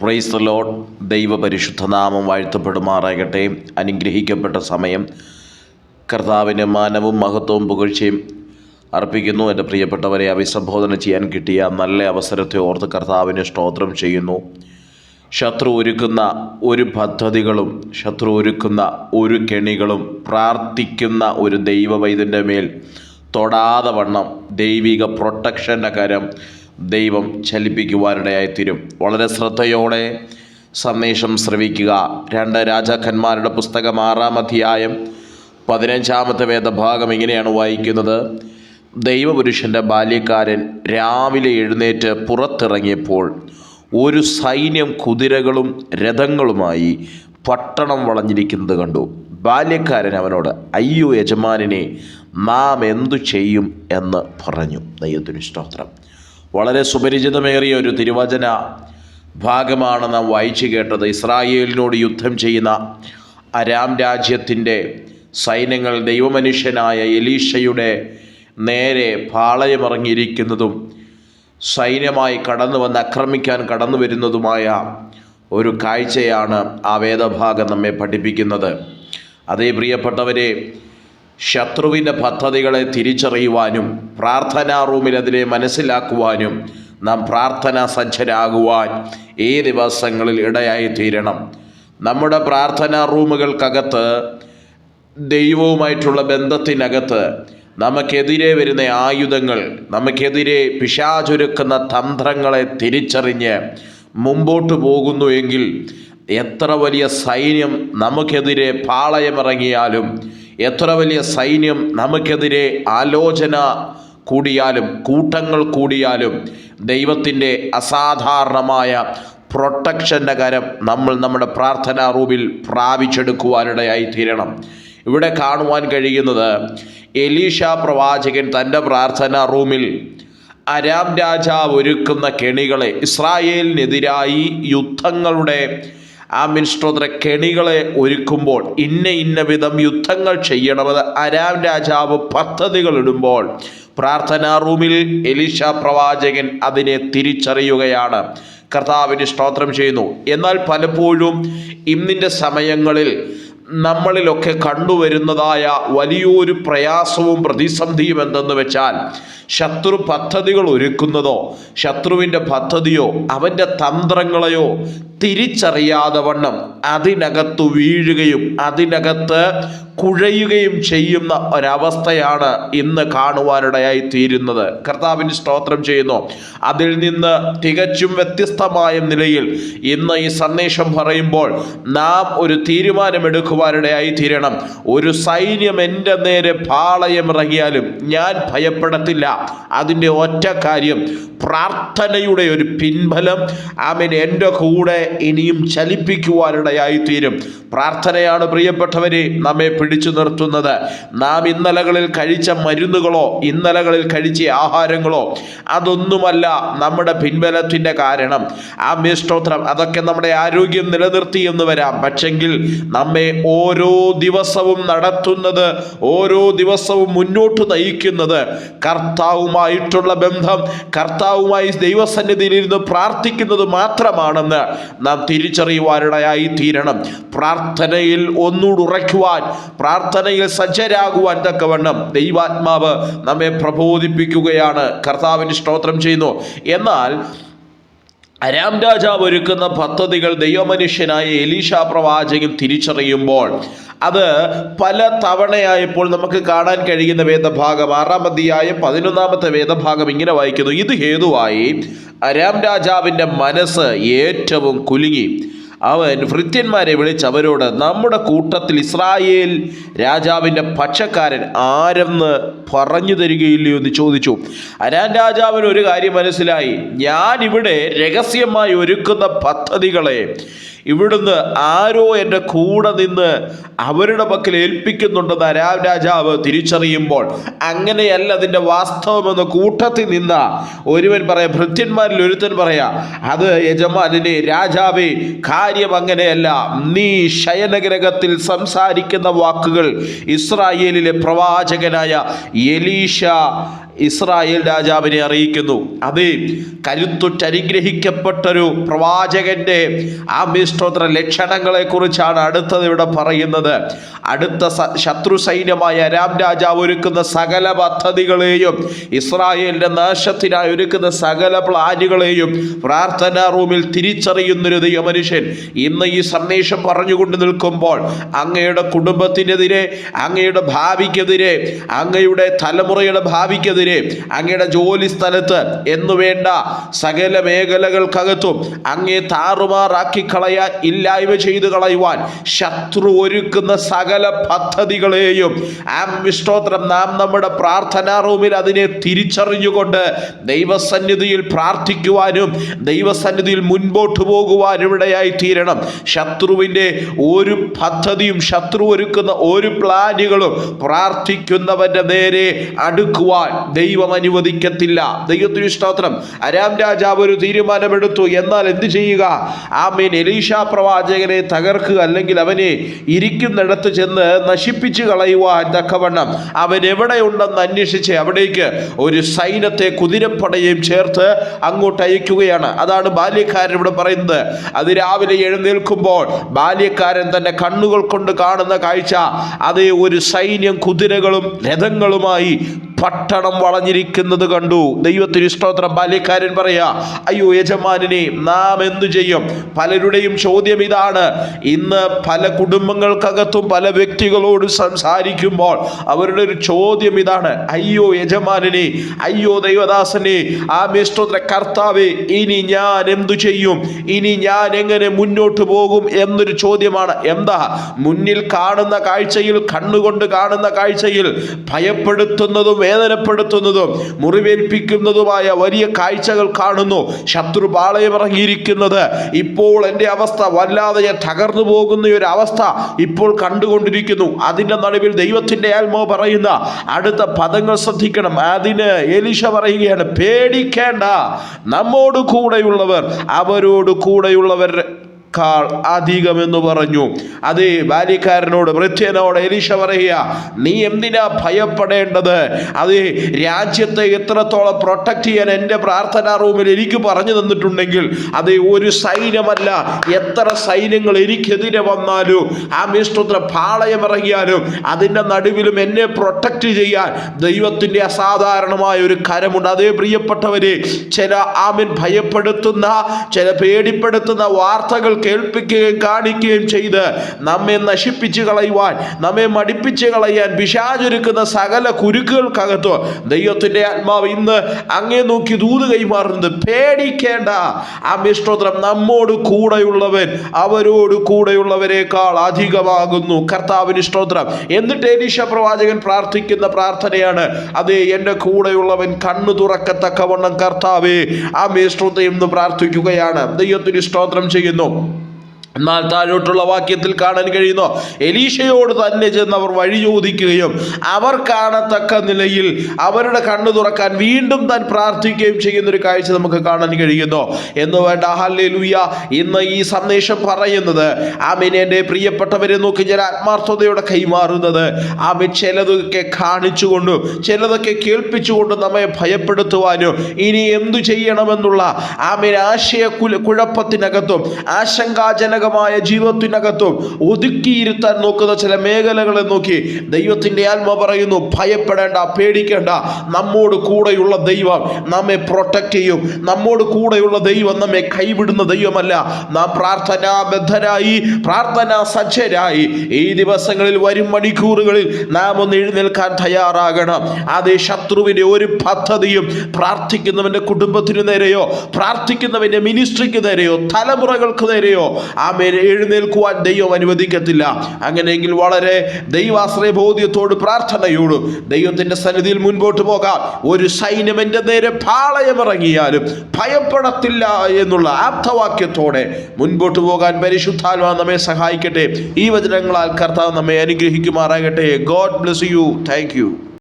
Price load ദൈവപരിശുദ്ധനാമം വാഴ്ത്തപ്പെടുമാറാകട്ടെ. അനുഗ്രഹിക്കപ്പെട്ട സമയം കർത്താവിന് മാനവും മഹത്വവും പുകഴ്ചയും അർപ്പിക്കുന്നു. എന്റെ പ്രിയപ്പെട്ടവരെ അഭിസംബോധന ചെയ്യാൻ കിട്ടിയ നല്ല അവസരത്തെ ഓർത്ത് കർത്താവിന് സ്തോത്രം ചെയ്യുന്നു. ശത്രു ഒരുക്കുന്ന ഒരു പദ്ധതികളും ശത്രു ഒരുക്കുന്ന ഒരു കെണികളും പ്രാർത്ഥിക്കുന്ന ഒരു ദൈവവൈദ്യന്റെ മേൽ തൊടാതെ വണ്ണം ദൈവിക പ്രൊട്ടക്ഷന്റെ കരം ദൈവം ചലിപ്പിക്കുവാനിടയായിത്തീരും. വളരെ ശ്രദ്ധയോടെ സന്ദേശം ശ്രവിക്കുക. രണ്ട് രാജാക്കന്മാരുടെ പുസ്തകം ആറാം അധ്യായം പതിനഞ്ചാമത്തെ വേദഭാഗം ഇങ്ങനെയാണ് വായിക്കുന്നത്. ദൈവപുരുഷന്റെ ബാല്യക്കാരൻ രാവിലെ എഴുന്നേറ്റ് പുറത്തിറങ്ങിയപ്പോൾ ഒരു സൈന്യം കുതിരകളും രഥങ്ങളുമായി പട്ടണം വളഞ്ഞിരിക്കുന്നത് കണ്ടു. ബാല്യക്കാരൻ അവനോട് അയ്യോ യജമാനിനെ നാം എന്തു ചെയ്യും? എന്ന് പറഞ്ഞു. ദൈവത്തിനു സ്തോത്രം. വളരെ സുപരിചിതമേറിയ ഒരു തിരുവചന ഭാഗമാണ് നാം വായിച്ചു കേട്ടത്. ഇസ്രായേലിനോട് യുദ്ധം ചെയ്യുന്ന അരാം രാജ്യത്തിന്റെ സൈന്യങ്ങൾ ദൈവമനുഷ്യനായ എലീഷയുടെ നേരെ പാളയമിറങ്ങിയിരിക്കുന്നതും സൈന്യമായി കടന്നു വന്ന് ആക്രമിക്കാൻ കടന്നു വരുന്നതുമായ ഒരു കാഴ്ചയാണ് ആ വേദഭാഗം നമ്മെ പഠിപ്പിക്കുന്നത്. അതേ പ്രിയപ്പെട്ടവരെ ശത്രുവിന്റെ പദ്ധതികളെ തിരിച്ചറിയുവാനും പ്രാർത്ഥനാ റൂമിൽ അതിനെ മനസ്സിലാക്കുവാനും നാം പ്രാർത്ഥനാ സജ്ജരാകുവാൻ ഈ ദിവസങ്ങളിൽ ഇടയായി തീരണം നമ്മുടെ പ്രാർത്ഥനാ റൂമുകൾക്കകത്ത് ദൈവവുമായിട്ടുള്ള ബന്ധത്തിനകത്ത് നമുക്കെതിരെ വരുന്ന ആയുധങ്ങൾ നമുക്കെതിരെ പിശാചൊരുക്കുന്ന തന്ത്രങ്ങളെ തിരിച്ചറിഞ്ഞ് മുമ്പോട്ട് പോകുന്നു എങ്കിൽ എത്ര വലിയ സൈന്യം നമുക്കെതിരെ പാളയമിറങ്ങിയാലും എത്ര വലിയ സൈന്യം നമുക്കെതിരെ ആലോചന കൂടിയാലും കൂട്ടങ്ങൾ കൂടിയാലും ദൈവത്തിന്റെ അസാധാരണമായ പ്രൊട്ടക്ഷന്റെ കരം നമ്മൾ നമ്മുടെ പ്രാർത്ഥനാ റൂമിൽ പ്രാപിച്ചെടുക്കുവാനിടയായി തീരണം. ഇവിടെ കാണുവാൻ കഴിയുന്നത് എലീഷ പ്രവാചകൻ തന്റെ പ്രാർത്ഥനാ റൂമിൽ അരാം രാജാവ് ഒരുക്കുന്ന കെണികളെ ഇസ്രായേലിനെതിരായി യുദ്ധങ്ങളുടെ ആ മിൻസ്ട്രോത്ര കെണികളെ ഒരുക്കുമ്പോൾ ഇന്ന ഇന്ന വിധം യുദ്ധങ്ങൾ ചെയ്യണമെന്ന് അരാം രാജാവ് പദ്ധതികൾ ഇടുമ്പോൾ പ്രാർത്ഥനാ റൂമിൽ എലിഷ പ്രവാചകൻ അതിനെ തിരിച്ചറിയുകയാണ്. കർത്താവിന് സ്തോത്രം ചെയ്യുന്നു. എന്നാൽ പലപ്പോഴും ഇന്നിന്റെ സമയങ്ങളിൽ നമ്മളിലൊക്കെ കണ്ടുവരുന്നതായ വലിയൊരു പ്രയാസവും പ്രതിസന്ധിയും എന്തെന്ന് വെച്ചാൽ ശത്രു പദ്ധതികൾ ഒരുക്കുന്നതോ ശത്രുവിന്റെ പദ്ധതിയോ അവന്റെ തന്ത്രങ്ങളെയോ തിരിച്ചറിയാതെ വണ്ണം അതിനകത്തു വീഴുകയും അതിനകത്ത് കുഴയുകയും ചെയ്യുന്ന ഒരവസ്ഥയാണ് ഇന്ന് കാണുവാനിടയായി തീരുന്നത്. കർത്താവിന് സ്തോത്രം ചെയ്യുന്നു. അതിൽ നിന്ന് തികച്ചും വ്യത്യസ്തമായ നിലയിൽ ഇന്ന് ഈ സന്ദേശം പറയുമ്പോൾ നാം ഒരു തീരുമാനമെടുക്കുവാനിടയായി തീരണം. ഒരു സൈന്യം എന്റെ നേരെ പാളയമിറങ്ങിയാലും ഞാൻ ഭയപ്പെടത്തില്ല. അതിന്റെ ഒറ്റ കാര്യം പ്രാർത്ഥനയുടെ ഒരു പിൻബലം. ആമീൻ. എന്റെ കൂടെ ഇനിയും ചലിപ്പിക്കുവാനിടയായി തീരും പ്രാർത്ഥനയാണ് പ്രിയപ്പെട്ടവരെ നമ്മെ പിടിച്ചു നിർത്തുന്നത്. നാം ഇന്നലകളിൽ കഴിച്ച മരുന്നുകളോ ഇന്നലകളിൽ കഴിച്ച ആഹാരങ്ങളോ അതൊന്നുമല്ല നമ്മുടെ പിൻബലത്തിന്റെ കാരണം. ആ മേഷ്ടോത്രം അതൊക്കെ നമ്മുടെ ആരോഗ്യം നിലനിർത്തി എന്ന് വരാം. പക്ഷെങ്കിൽ നമ്മെ ഓരോ ദിവസവും നടത്തുന്നത് ഓരോ ദിവസവും മുന്നോട്ട് നയിക്കുന്നത് കർത്താവുമായിട്ടുള്ള ബന്ധം കർത്താവുമായി ദൈവസന്നിധിയിൽ ഇരുന്ന് പ്രാർത്ഥിക്കുന്നത് മാത്രമാണെന്ന് നാം തിരിച്ചറിയുവാനിടയായി തീരണം. പ്രാർത്ഥനയിൽ ഒന്നുകൂടി ഉറയ്ക്കുവാൻ പ്രാർത്ഥനയിൽ സജ്ജരാകുവാൻ തക്കവണ്ണം ദൈവാത്മാവ് നമ്മെ പ്രബോധിപ്പിക്കുകയാണ്. കർത്താവിന് സ്തോത്രം ചെയ്യുന്നു. എന്നാൽ അരാം രാജാവ് ഒരുക്കുന്ന പദ്ധതികൾ ദൈവമനുഷ്യനായ എലീഷ പ്രവാചകൻ തിരിച്ചറിയുമ്പോൾ അത് പല തവണയായപ്പോൾ നമുക്ക് കാണാൻ കഴിയുന്ന വേദഭാഗം ആറാം അധ്യായം പതിനൊന്നാമത്തെ വേദഭാഗം ഇങ്ങനെ വായിക്കുന്നു. ഇത് ഹേതുവായി അരാം രാജാവിന്റെ മനസ്സ് ഏറ്റവും കുലുങ്ങി. അവൻ ഭൃത്യന്മാരെ വിളിച്ച് അവരോട് നമ്മുടെ കൂട്ടത്തിൽ ഇസ്രായേൽ രാജാവിന്റെ പക്ഷക്കാരൻ ആരെന്ന് പറഞ്ഞു തരികയില്ലയോ? എന്ന് ചോദിച്ചു. അരാൻ രാജാവിന് ഒരു കാര്യം മനസ്സിലായി. ഞാൻ ഇവിടെ രഹസ്യമായി ഒരുക്കുന്ന പദ്ധതികളെ ഇവിടുന്ന് ആരോ എന്റെ കൂടെ നിന്ന് അവരുടെ പക്കൽ ഏൽപ്പിക്കുന്നുണ്ടെന്ന് അരാം രാജാവ് തിരിച്ചറിയുമ്പോൾ അങ്ങനെയല്ല അതിന്റെ വാസ്തവമെന്ന് കൂട്ടത്തിൽ നിന്ന ഒരുവൻ പറയാം ഭൃത്യന്മാരിൽ ഒരുത്തൻ പറയാം അത് യജമാനെ രാജാവേ കാര്യം അങ്ങനെയല്ല. നീ ശയനഗ്രഹത്തിൽ സംസാരിക്കുന്ന വാക്കുകൾ ഇസ്രായേലിലെ പ്രവാചകനായ എലീഷ ഇസ്രായേൽ രാജാവിനെ അറിയിക്കുന്നു. അത് കരുത്തുറ്റനുഗ്രഹിക്കപ്പെട്ടൊരു പ്രവാചകന്റെ ആ ആമിസ്തോത്ര ലക്ഷണങ്ങളെ കുറിച്ചാണ് അടുത്തത് ഇവിടെ പറയുന്നത്. അടുത്ത ശത്രു സൈന്യമായ അരാം രാജാവ് ഒരുക്കുന്ന സകല പദ്ധതികളെയും ഇസ്രായേലിന്റെ നാശത്തിനായി ഒരുക്കുന്ന സകല പ്ലാനുകളെയും പ്രാർത്ഥനാ റൂമിൽ തിരിച്ചറിയുന്നൊരു ദൈവമനുഷ്യൻ ഇന്ന് ഈ സന്ദേശം പറഞ്ഞുകൊണ്ട് നിൽക്കുമ്പോൾ അങ്ങയുടെ കുടുംബത്തിനെതിരെ അങ്ങയുടെ ഭാവിക്കെതിരെ അങ്ങയുടെ തലമുറയുടെ ഭാവിക്കെതിരെ അങ്ങയുടെ ജോലി സ്ഥലത്ത് എന്നു വേണ്ട സകല മേഖലകൾക്കകത്തും അങ്ങേ താറുമാറാക്കി കളയാൻ ഇല്ലായ്മ ചെയ്തു കളയുവാൻ ശത്രു ഒരുക്കുന്ന സകല പദ്ധതികളെയും ആമിഷ്ടോത്രം നാം നമ്മുടെ പ്രാർത്ഥനാ റൂമിൽ അതിനെ തിരിച്ചറിഞ്ഞുകൊണ്ട് ദൈവസന്നിധിയിൽ പ്രാർത്ഥിക്കുവാനും ദൈവസന്നിധിയിൽ മുൻപോട്ട് പോകുവാനും ഇവിടെയായി തീരണം. ശത്രുവിന്റെ ഒരു പദ്ധതിയും ശത്രു ഒരുക്കുന്ന ഒരു പ്ലാനുകളും പ്രാർത്ഥിക്കുന്നവന്റെ നേരെ അടുക്കുവാൻ ദൈവം അനുവദിക്കത്തില്ല. ദൈവത്തിന് സ്തോത്രം അരാം രാജാവ് ഒരു തീരുമാനമെടുത്തു. എന്നാൽ എന്ത് ചെയ്യുക? ആമേൻ. എലീഷ പ്രവാചകനെ തകർക്കുക അല്ലെങ്കിൽ അവനെ ഇരിക്കുന്നിടത്ത് ചെന്ന് നശിപ്പിച്ചു കളയുവാൻ തക്കവണ്ണം അവൻ എവിടെയുണ്ടെന്ന് അന്വേഷിച്ച് അവിടേക്ക് ഒരു സൈന്യത്തെ കുതിരപ്പടയും ചേർത്ത് അങ്ങോട്ട് അയക്കുകയാണ്. അതാണ് ബാല്യക്കാരൻ ഇവിടെ പറയുന്നത്. അത് രാവിലെ എഴുന്നേൽക്കുമ്പോൾ ബാല്യക്കാരൻ തന്റെ കണ്ണുകൾ കൊണ്ട് കാണുന്ന കാഴ്ച. അതേ ഒരു സൈന്യം കുതിരകളും രഥങ്ങളുമായി പട്ടണം വളഞ്ഞിരിക്കുന്നത് കണ്ടു. ദൈവത്തിന് സ്തോത്രം. ബാല്യക്കാരൻ പറയാ അയ്യോ യജമാനെ നാം എന്തു ചെയ്യും? പലരുടെയും ചോദ്യം ഇതാണ്. ഇന്ന് പല കുടുംബങ്ങൾക്കകത്തും പല വ്യക്തികളോട് സംസാരിക്കുമ്പോൾ അവരുടെ ഒരു ചോദ്യം ഇതാണ്. അയ്യോ യജമാനെ അയ്യോ ദൈവദാസനെ ആ മേഷ്ടോത്ര കർത്താവെ ഇനി ഞാൻ എന്തു ചെയ്യും? ഇനി ഞാൻ എങ്ങനെ മുന്നോട്ട് പോകും? എന്നൊരു ചോദ്യമാണ്. എന്താ? മുന്നിൽ കാണുന്ന കാഴ്ചയിൽ കണ്ണുകൊണ്ട് കാണുന്ന കാഴ്ചയിൽ ഭയപ്പെടുത്തുന്നതും വേദനപ്പെടുത്തുന്നതും മുറിവേൽപ്പിക്കുന്നതുമായ വലിയ കാഴ്ചകൾ കാണുന്നു. ശത്രു പാളയമിറങ്ങിയിരിക്കുന്നത് ഇപ്പോൾ എന്റെ അവസ്ഥ വല്ലാതെ ഞാൻ തകർന്നു പോകുന്ന ഒരു അവസ്ഥ ഇപ്പോൾ കണ്ടുകൊണ്ടിരിക്കുന്നു. അതിന്റെ നടുവിൽ ദൈവത്തിന്റെ ആത്മാവ് പറയുന്ന അടുത്ത പദങ്ങൾ ശ്രദ്ധിക്കണം. അതിന് എലിശ പറയുകയാണ് പേടിക്കേണ്ട. നമ്മോട് കൂടെയുള്ളവർ അവരോട് കൂടെയുള്ളവർ കാൾ അധികമെന്ന് പറഞ്ഞു. അത് ബാല്യക്കാരനോട് വൃദ്ധനോട് എലീഷ പറയുക നീ എന്തിനാ ഭയപ്പെടേണ്ടത്? അത് രാജ്യത്തെ എത്രത്തോളം പ്രൊട്ടക്ട് ചെയ്യാൻ എന്റെ പ്രാർത്ഥനാ റൂമിൽ എനിക്ക് പറഞ്ഞു തന്നിട്ടുണ്ടെങ്കിൽ അത് ഒരു സൈന്യമല്ല. എത്ര സൈന്യങ്ങൾ എനിക്കെതിരെ വന്നാലും ആ മിശ്രത്ര പാളയം ഇറങ്ങിയാലും അതിന്റെ നടുവിലും എന്നെ പ്രൊട്ടക്റ്റ് ചെയ്യാൻ ദൈവത്തിന്റെ അസാധാരണമായ ഒരു കരമുണ്ട്. അതേ പ്രിയപ്പെട്ടവരെ ചില ആമിൻ ഭയപ്പെടുത്തുന്ന ചില പേടിപ്പെടുത്തുന്ന വാർത്തകൾ കേൾപ്പിക്കുകയും കാണിക്കുകയും ചെയ്ത് നമ്മെ നശിപ്പിച്ച് കളയുവാൻ നമ്മെ മടിപ്പിച്ച് കളയാൻ പിശാചൊരുക്കുന്ന സകല കുരുക്കുകൾക്കകത്തോ ദൈവത്തിന്റെ ആത്മാവ് ഇന്ന് അങ്ങേ നോക്കി ദൂത് കൈമാറുന്നത് പേടിക്കേണ്ട. ആ മിഷ്ടോത്രം നമ്മോട് കൂടെയുള്ളവൻ അവരോട് കൂടെയുള്ളവരെക്കാൾ അധികമാകുന്നു. കർത്താവിന് സ്തോത്രം. എന്നിട്ട് എനിഷ പ്രവാചകൻ പ്രാർത്ഥിക്കുന്ന പ്രാർത്ഥനയാണ്. അതേ എന്റെ കൂടെയുള്ളവൻ കണ്ണു തുറക്കത്തക്കവണ്ണം കർത്താവേ ആ മേസ്ത്രോത്തെ എന്ന് പ്രാർത്ഥിക്കുകയാണ്. ദൈവത്തിന് സ്തോത്രം ചെയ്യുന്നു. എന്നാൽ താഴോട്ടുള്ള വാക്യത്തിൽ കാണാൻ കഴിയുന്നു എലീഷയോട് തന്നെ ചെന്ന് അവർ വഴി ചോദിക്കുകയും അവർ കാണത്തക്ക നിലയിൽ അവരുടെ കണ്ണു തുറക്കാൻ വീണ്ടും താൻ പ്രാർത്ഥിക്കുകയും ചെയ്യുന്ന ഒരു കാഴ്ച നമുക്ക് കാണാൻ കഴിയുന്നു. എന്ന് വേണ്ട ഹല്ലേലൂയ. ഇന്ന് ഈ സന്ദേശം പറയുന്നത് ആമീൻ പ്രിയപ്പെട്ടവരെ നോക്കി ഞാൻ ആത്മാർത്ഥതയോടെ കൈമാറുന്നത്. ആമീൻ ചിലതൊക്കെ കാണിച്ചുകൊണ്ടും ചിലതൊക്കെ കേൾപ്പിച്ചുകൊണ്ടും നമ്മെ ഭയപ്പെടുത്തുവാനും ഇനി എന്തു ചെയ്യണമെന്നുള്ള ആമീൻ ആശയ കുഴപ്പത്തിനകത്തും കുഴപ്പത്തിനകത്തും ആശങ്കാജനകമായ ജീവിതത്തിനകത്തും ഒതുക്കിയിരുത്താൻ നോക്കുന്ന ചില മേഖലകളെ നോക്കി ദൈവത്തിന്റെ ആത്മ പറയുന്നു ഭയപ്പെടേണ്ട പേടിക്കേണ്ട. നമ്മോട് കൂടെയുള്ള ദൈവം നമ്മെ പ്രൊട്ടക്റ്റ് ചെയ്യും. നമ്മോട് കൂടെയുള്ള ദൈവം നമ്മെ കൈവിടുന്ന ദൈവമല്ല. നാം പ്രാർത്ഥനാബദ്ധരായി പ്രാർത്ഥനാ സജ്ജരായി ഈ ദിവസങ്ങളിൽ വരും മണിക്കൂറുകളിൽ നാം ഒന്ന് എഴുന്നേൽക്കാൻ തയ്യാറാകണം. അതേ ശത്രുവിന്റെ ഒരു പദ്ധതിയും പ്രാർത്ഥിക്കുന്നവന്റെ കുടുംബത്തിനു നേരെയോ പ്രാർത്ഥിക്കുന്നവന്റെ മിനിസ്ട്രിക്ക് നേരെയോ തലമുറകൾക്ക് നേരെയോ ആമേൻ. എഴുന്നേൽക്കുവാൻ ദൈവം അനുവദിക്കത്തില്ല. അങ്ങനെയെങ്കിൽ വളരെ ദൈവാശ്രയ ബോധ്യത്തോട് പ്രാർത്ഥനയോടും ദൈവത്തിന്റെ സന്നിധിയിൽ മുൻപോട്ട് പോകാം. ഒരു സൈന്യം എന്റെ നേരെ പാളയമിറങ്ങിയാലും ഭയപ്പെടത്തില്ല എന്നുള്ള ആപ്തവാക്യത്തോടെ മുൻപോട്ട് പോകാൻ പരിശുദ്ധാത്മാ നമ്മെ സഹായിക്കട്ടെ. ഈ വചനങ്ങളാൽ കർത്താവ് നമ്മെ അനുഗ്രഹിക്കുമാറാകട്ടെ. God bless you thank you